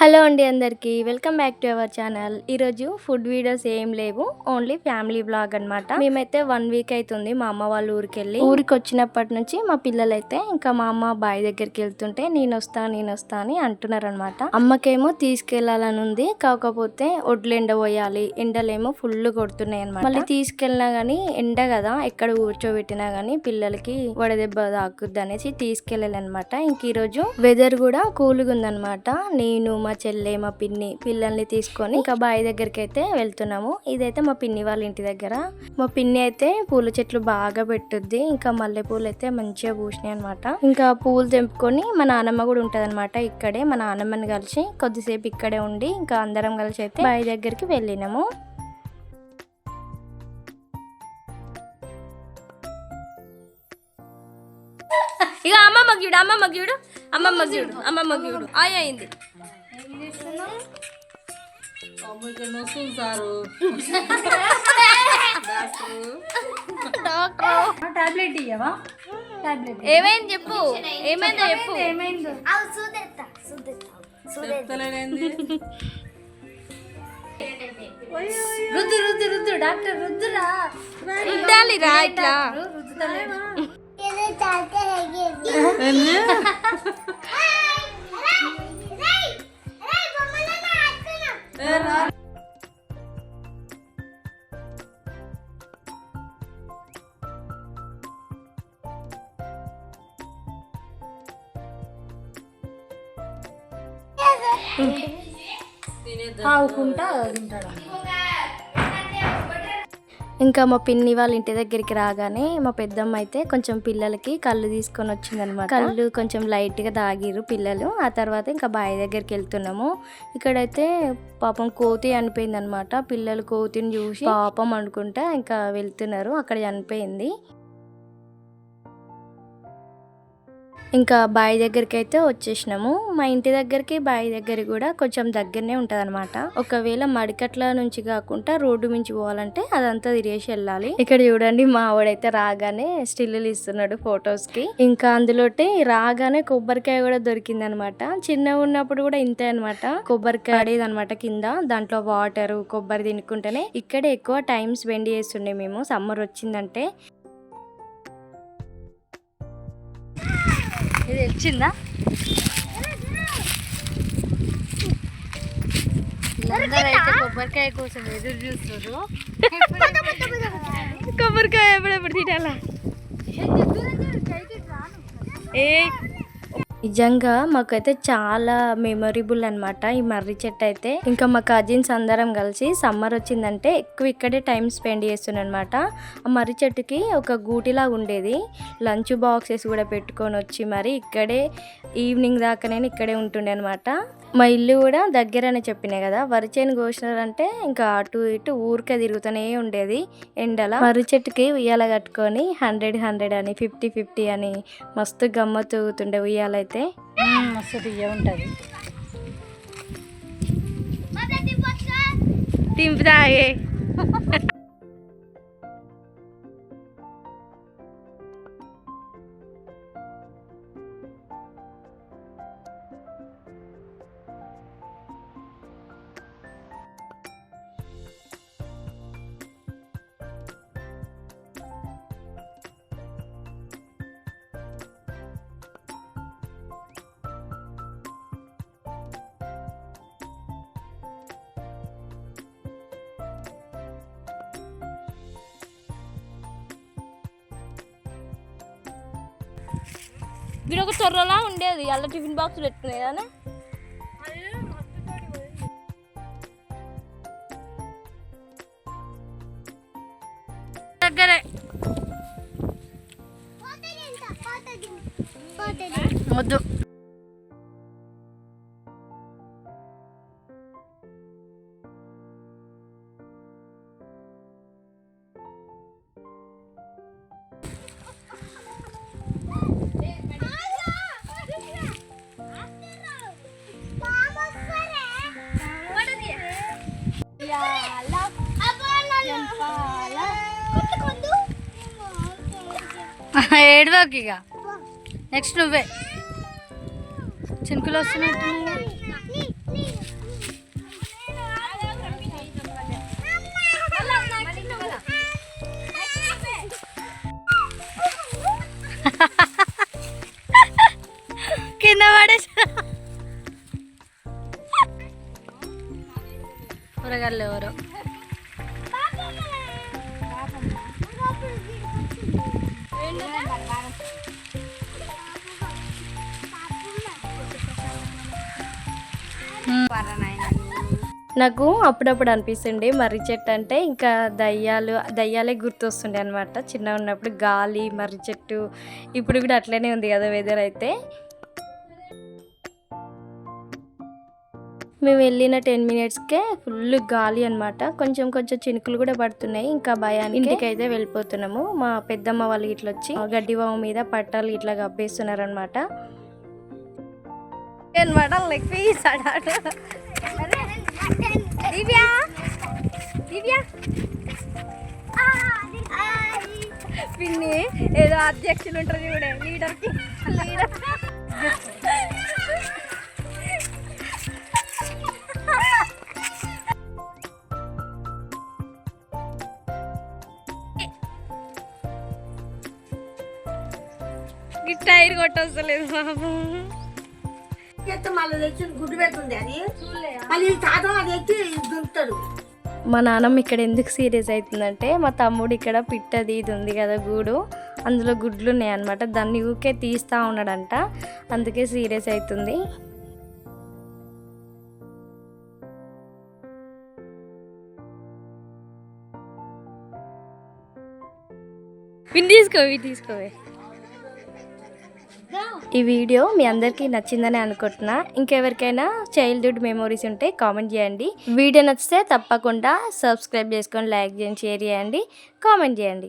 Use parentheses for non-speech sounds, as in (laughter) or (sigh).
Hello అండి అందరికీ. Welcome back to our channel. ఈరోజు ఫుడ్ వీడియోస్ ఏం లేవు. ఓన్లీ ఫ్యామిలీ బ్లాగ్ అన్నమాట. మేమైతే వన్ వీక్ అవుతుంది మా అమ్మ వాళ్ళ ఊరికి వెళ్ళి ఊరికి వచ్చినప్పటి నుంచి మా పిల్లలైతే ఇంకా మా అమ్మ బావి దగ్గరికి వెళ్తుంటే నేను వస్తా నేను వస్తా అని అంటున్నారు అనమాట అమ్మకేమో తీసుకెళ్ళాలని ఉంది. కాకపోతే ఒడ్లు ఎండ పోయాలి. ఎండలేమో ఫుల్ కొడుతున్నాయి అనమాట మళ్ళీ తీసుకెళ్ళినా గానీ ఎండ కదా. ఎక్కడ కూర్చోబెట్టినా గానీ పిల్లలకి వడదెబ్బ తాకుద్ది అనేసి తీసుకెళ్ళాలన్నమాట. ఇంక ఈరోజు వెదర్ కూడా కూల్గా ఉందనమాట నేను మా చెల్లె మా పిన్ని పిల్లల్ని తీసుకొని ఇంకా బావి దగ్గరికి అయితే వెళ్తున్నాము. ఇదైతే మా పిన్ని వాళ్ళ ఇంటి దగ్గర. మా పిన్ని అయితే పూల చెట్లు బాగా పెట్టుద్ది. ఇంకా మల్లె పూలు అయితే మంచిగా పూసినాయి అనమాట ఇంకా పూలు తెంపుకొని మా నానమ్మ కూడా ఉంటది ఇక్కడే. మా నానమ్మని కలిసి కొద్దిసేపు ఇక్కడే ఉండి ఇంకా అందరం కలిసి అయితే బావి దగ్గరికి వెళ్ళినాము. ఇక అమ్మమ్మ గీడు అమ్మమ్మ గీడు అమ్మమ్మ గీడు అమ్మమ్మ గీడు. సారు టాబ్లెట్ ఇయ్యవా? టాబ్లెట్ ఏమైంది చెప్పు? ఏమైందో చెప్పు. ఏమైందో? చెప్తలేనేంది? రుద్దు రుద్దు రుద్దు డాక్టర్ రుద్దురా. రుద్దాలి రా ఇట్లా. రుద్దుతలేడు ఏంది? ఏ రా. తినేద్దాం. ఆవుకుంటా తింటాడు ఇంకా మా పిన్ని వాళ్ళ ఇంటి దగ్గరికి రాగానే మా పెద్దమ్మ అయితే కొంచెం పిల్లలకి కళ్ళు తీసుకొని వచ్చిందనమాట కళ్ళు కొంచెం లైట్గా పిల్లలు. ఆ తర్వాత ఇంకా బావి దగ్గరికి వెళ్తున్నాము. ఇక్కడైతే పాపం కోతి చనిపోయింది అనమాట పిల్లలు కోతిని చూసి పాపం అనుకుంటా ఇంకా వెళ్తున్నారు. అక్కడ చనిపోయింది. ఇంకా బావి దగ్గరికి అయితే వచ్చేసినాము. మా ఇంటి దగ్గరికి బావి దగ్గర కూడా కొంచెం దగ్గరనే ఉంటది అనమాట ఒకవేళ మడికట్ల నుంచి కాకుండా రోడ్డు మించి పోవాలంటే అదంతా తిరిగేసి వెళ్ళాలి. ఇక్కడ చూడండి మా ఆవిడైతే రాగానే స్టిల్లులు ఇస్తున్నాడు ఫొటోస్కి. ఇంకా అందులోటి రాగానే కొబ్బరికాయ కూడా దొరికింది అనమాట చిన్న ఉన్నప్పుడు కూడా ఇంతే అనమాట కొబ్బరికాయ అడేది అనమాట కింద. దాంట్లో వాటర్ కొబ్బరి తినుకుంటేనే ఇక్కడే ఎక్కువ టైం స్పెండ్ చేస్తుండే మేము. సమ్మర్ వచ్చిందంటే ఇది వచ్చిందా వీళ్ళందరూ అయితే కొబ్బరికాయ కోసం ఎదురు చూస్తున్నారు కొబ్బరికాయ ఎప్పుడెప్పుడు తినాలా ఏ నిజంగా మాకైతే చాలా మెమొరబుల్ అనమాట ఈ మర్రి చెట్టు అయితే. ఇంకా మా కజిన్స్ అందరం కలిసి సమ్మర్ వచ్చిందంటే ఎక్కువ ఇక్కడే టైం స్పెండ్ చేస్తున్నమాట అనమాట ఆ మర్రి చెట్టుకి ఒక గూటిలా ఉండేది. లంచ్ బాక్సెస్ కూడా పెట్టుకొని వచ్చి మరి ఇక్కడే ఈవినింగ్ దాకా నేను ఇక్కడే ఉంటుండే అనమాట మా ఇల్లు కూడా దగ్గరనే చెప్పినాయి కదా వరి చేను కోసినారంటే ఇంకా అటు ఇటు ఊరికే తిరుగుతూనే ఉండేది ఎండల. మర్రి చెట్టుకి ఉయ్యాల కట్టుకొని హండ్రెడ్ హండ్రెడ్ అని ఫిఫ్టీ ఫిఫ్టీ అని మస్తు గమ్మత్తు ఊగుతుండే ఉయ్యాలైతే మస్తు తీయ ఉంటుంది. తింపుతాగే వీడు ఒక చొర్రలా ఉండేది. అల్ల టిఫిన్ బాక్స్ పెట్టుకునేది అని. దగ్గరే. వద్దు. (laughs) ఏడవకి ఇక. నెక్స్ట్ నువ్వే. చినుకులు వస్తున్నట్టు (laughs) కింద పడేసా. కూరగాయలు (laughs) ఎవరో? నాకు అప్పుడప్పుడు అనిపిస్తుండే మర్రి చెట్టు అంటే ఇంకా దయ్యాలు దయ్యాలే గుర్తొస్తుండే అనమాట చిన్న ఉన్నప్పుడు గాలి మర్రి చెట్టు ఇప్పుడు కూడా అట్లనే ఉంది కదా వెదర్ అయితే. మేము వెళ్ళిన టెన్ మినిట్స్కే ఫుల్ గాలి అనమాట కొంచెం కొంచెం చినుకులు కూడా పడుతున్నాయి. ఇంకా భయానికి ఇంటికైతే వెళ్ళిపోతున్నాము. మా పెద్దమ్మ వాళ్ళు ఇట్లా వచ్చి గడ్డి వాము మీద పట్టాలు ఇట్లా కప్పేస్తున్నారు అనమాట అనమాట లెగ్ పీస్ ఆడాడు దివ్య దివ్య పిన్ని ఏదో అధ్యక్షులు ఉంటారు చూడే లీడర్కి లీడర్ టైర్ కొట్టవస్తలేదు బాబు. ఎత్తే మళ్ళీ తెచ్చి గుడ్డు పెడుతుంది అది. మళ్ళీ తాతం అది ఎత్తి దుంకుతాడు. మా నాన్నమ్మ ఇక్కడ ఎందుకు సీరియస్ అవుతుందంటే మా తమ్ముడు ఇక్కడ పిట్టది ఇది ఉంది కదా గూడు అందులో గుడ్లు ఉన్నాయి అనమాట దాన్ని ఊకే తీస్తా ఉన్నాడంట అందుకే సీరియస్ అవుతుంది. పిన్ తీసుకో ఇవి తీసుకోవే ఈ వీడియో మీ అందరికీ నచ్చిందని అనుకుంటున్నా. ఇంకెవరికైనా చైల్డ్హుడ్ మెమోరీస్ ఉంటే కామెంట్ చేయండి. వీడియో నచ్చితే తప్పకుండా సబ్స్క్రైబ్ చేసుకొని లైక్ చేయండి షేర్ చేయండి కామెంట్ చేయండి.